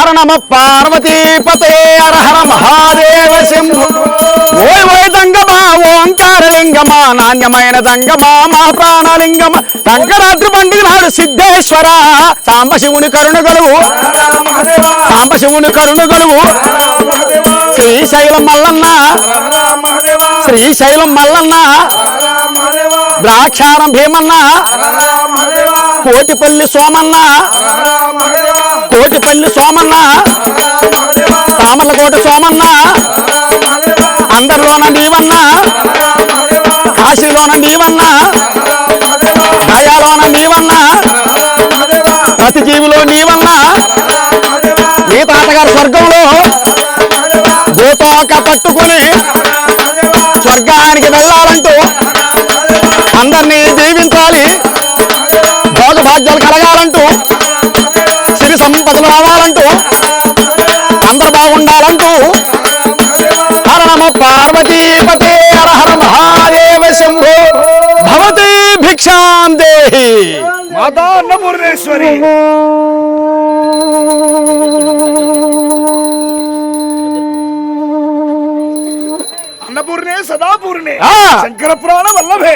హర నమ పార్వతీ పతే మహాదేవ శంభు ఓయ్ ఓయ్ దంగమా ఓంకార లింగమా నాణ్యమైన దంగమా మా ప్రాణలింగమ సంకరాత్రి పండుగ నాడు సిద్ధేశ్వర. సాంబశివుని కరుణ గలువు సాంబశివుని కరుణ గలువు శ్రీశైలం మల్లన్న. శ్రీశైలం మల్లన్న. ద్రాక్షారం భీమన్న. కోటిపల్లి సోమన్న. కోటిపల్లి సోమన్న. తామలకోట సోమన్న. అందరిలోన నీవన్న. కాశీలోన నీవన్న. దయాలోన నీవన్న. ప్రతి జీవిలో నీవన్న. నీ తాతగారు స్వర్గంలో గోతోక పట్టుకుని స్వర్గానికి వెళ్ళ కాలందు హరణము పార్వతీపతే హరహర మహాదేవ శంభో. భవతి భిక్షాం దేహి. మాతా అన్నపూర్ణేశ్వరి. అన్నపూర్ణే సదాపూర్ణే. శంకర ప్రాణ వల్లభే.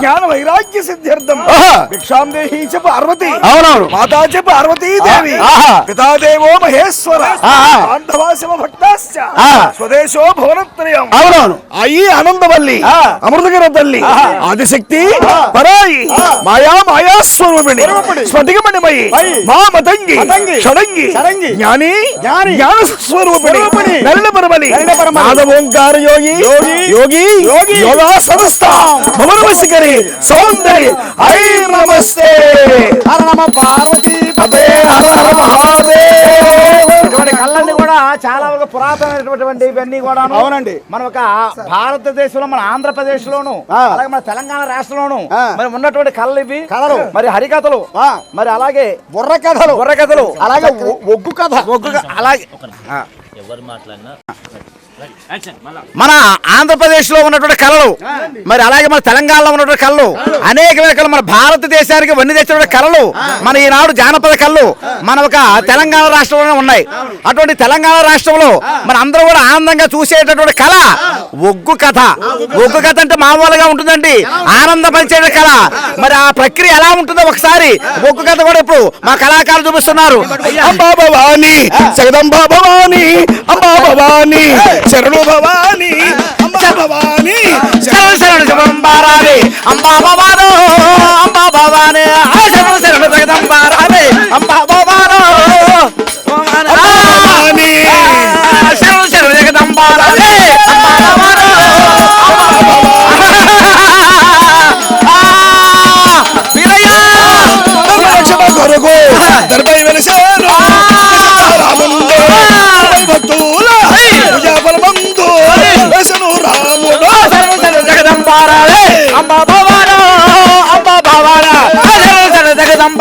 జ్ఞాన వైరాగ్య సిద్ధ్యర్థం. భిక్షాం దేహి చ పార్వతి మాతా చ పార్వతీ దేవి ఆహా. పితాదేవో మహేశ్వర ఆహా. బాంధవా శివ భక్తాశ్చ. స్వదేశో భువనత్రయం అవునవును। అయి ఆనందవల్లి. అమృతకర తల్లి ఆదిశక్తి పరాయి మాయా మాయా స్వరూపిణి స్ఫటికమణిమయి మా మతంగి. షడంగి. జ్ఞాని జ్ఞాని. స్వరూపిణి. నల్ల పరమలి. నాదోంకార యోగి యోగి. యోగి యోగి. యోగా సమస్త భవనవశికరి సౌందర్య ఐ నమస్తే హర నమ పార్వతీపతే హర హర మహాదేవ్ ఇటువంటి కళ్ళన్నీ కూడా చాలా ఒక పురాతనమైనటువంటి ఇవన్నీ కూడా అవునండి. మన ఒక భారతదేశంలో మన ఆంధ్రప్రదేశ్ లోను. అలాగే మన తెలంగాణ రాష్ట్రంలోను. మరి ఉన్నటువంటి కళలు ఇవి కళలు. మరి హరికథలు ఆ. మరి అలాగే బుర్ర కథలు బుర్ర కథలు అలాగే ఒగ్గు కథ ఒగ్గు అలాగే ఎవరు మాట్లాడినా మన ఆంధ్రప్రదేశ్లో ఉన్నటువంటి కళలు మరి అలాగే మన తెలంగాణలో ఉన్నటువంటి కళలు అనేక కళలు మన భారతదేశానికి వన్ని తెచ్చినటువంటి కళలు మన ఈనాడు జానపద కళలు మన ఒక తెలంగాణ రాష్ట్రంలోనే ఉన్నాయి. అటువంటి తెలంగాణ రాష్ట్రంలో మన అందరూ కూడా ఆనందంగా చూసేటటువంటి కళ ఒగ్గు కథ. ఒగ్గు కథ. అంటే మామూలుగా ఉంటుందండి. ఆనందపరిచే కళ. మరి ఆ ప్రక్రియ ఎలా ఉంటుందో ఒకసారి ఒగ్గు కథ కూడా ఇప్పుడు మా కళాకారులు చూపిస్తున్నారు. అంబా భవాని జగదంబా భవాని అంబా భవాని శరణు భవాని అంబా భవాని శరణు శరణు శుభంబారాలే అంబా భవానో అంబా భవానే ఆ శరణు శరణు జగదంబారాలే అంబా భవాని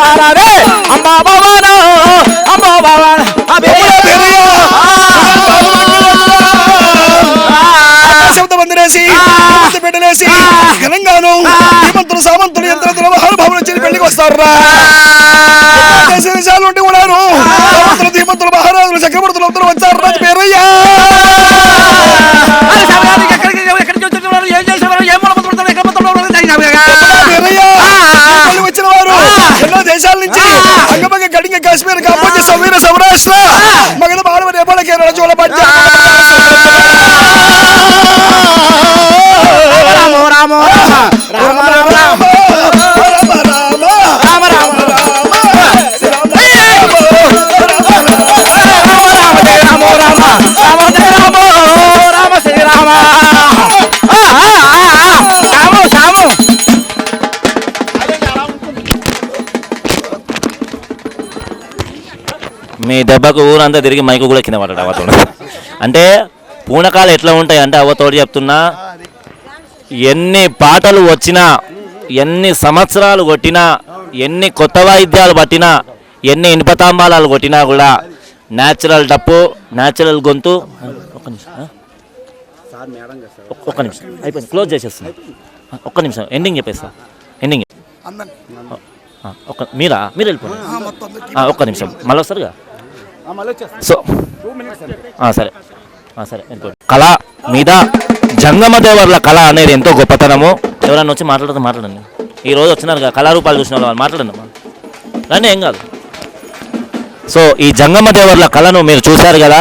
జగదంబారాలే అంబా భవానో అంబా భవాన శబ్ద మందిరేసి పెట్టలేసి ఘనంగాను ధీమంతులు సామంతులు యంత్రంతులు మహానుభావులు వచ్చి పెళ్ళికి వస్తారు దేశాలు కూడాను సామంతులు ధీమంతులు మహారాజులు చక్రవర్తులు అందరూ వచ్చారు. ఎన్నో దేశాల నుంచి అంగమంగ గడిగ కాశ్మీర్ కాంబోజ సమీర సౌరాష్ట్ర మగధ మానవ నేపాళ కేరళ చోళ మీ దెబ్బకు ఊరంతా తిరిగి మైకు కూడా కింద పడ్డాడు అవతోడు అంటే పూనకాలు ఎట్లా ఉంటాయి అంటే అవతోడు చెప్తున్నా ఎన్ని పాటలు వచ్చినా ఎన్ని సంవత్సరాలు కొట్టినా ఎన్ని కొత్త వాయిద్యాలు పట్టినా ఎన్ని ఇనుపతాంబాలాలు కొట్టినా కూడా న్యాచురల్ డప్పు న్యాచురల్ గొంతు. ఒక్క నిమిషం ఒక్క- ఒక్క నిమిషం. అయిపోయింది. క్లోజ్ చేసేస్తున్నా. ఒక్క నిమిషం. ఎండింగ్ చెప్పేస్తా. ఎండింగ్ ఒక్క మీరా మీరు వెళ్ళిపోండి ఒక్క నిమిషం మళ్ళీ వస్తారుగా సో సరే సరే వెళ్ళిపోండి. కళ మీద జంగమ దేవర్ల కళ అనేది ఎంతో గొప్పతనము ఎవరన్నా వచ్చి మాట్లాడితే మాట్లాడండి ఈ రోజు వచ్చినారు కదా కళారూపాలు చూసిన వాళ్ళు మాట్లాడండి రండి ఏం కాదు సో ఈ జంగమ దేవర్ల కళను మీరు చూశారు కదా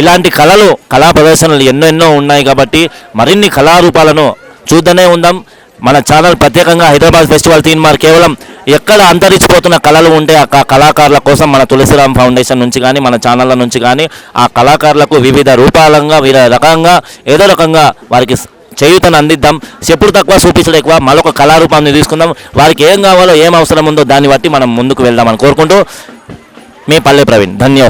ఇలాంటి కళలు కళా ప్రదర్శనలు ఎన్నో ఎన్నో ఉన్నాయి కాబట్టి మరిన్ని కళారూపాలను చూద్దనే ఉందాం మన ఛానల్ ప్రత్యేకంగా హైదరాబాద్ ఫెస్టివల్ తీన్ మార్ కేవలం ఎక్కడ అంతరించిపోతున్న కళలు ఉంటే ఆ కళాకారుల కోసం మన తులసిరామ్ ఫౌండేషన్ నుంచి కానీ మన ఛానళ్ళ నుంచి కానీ ఆ కళాకారులకు వివిధ రూపాలంగా వివిధ రకంగా ఏదో రకంగా వారికి చేయూతను అందిద్దాం. చెప్పుడు తక్కువ చూపించడం ఎక్కువ మరొక కళారూపాన్ని తీసుకుందాం. వారికి ఏం కావాలో ఏం అవసరం ఉందో దాన్ని బట్టి మనం ముందుకు వెళ్దామని కోరుకుంటూ మీ పల్లె ప్రవీణ్ ధన్యవాదాలు.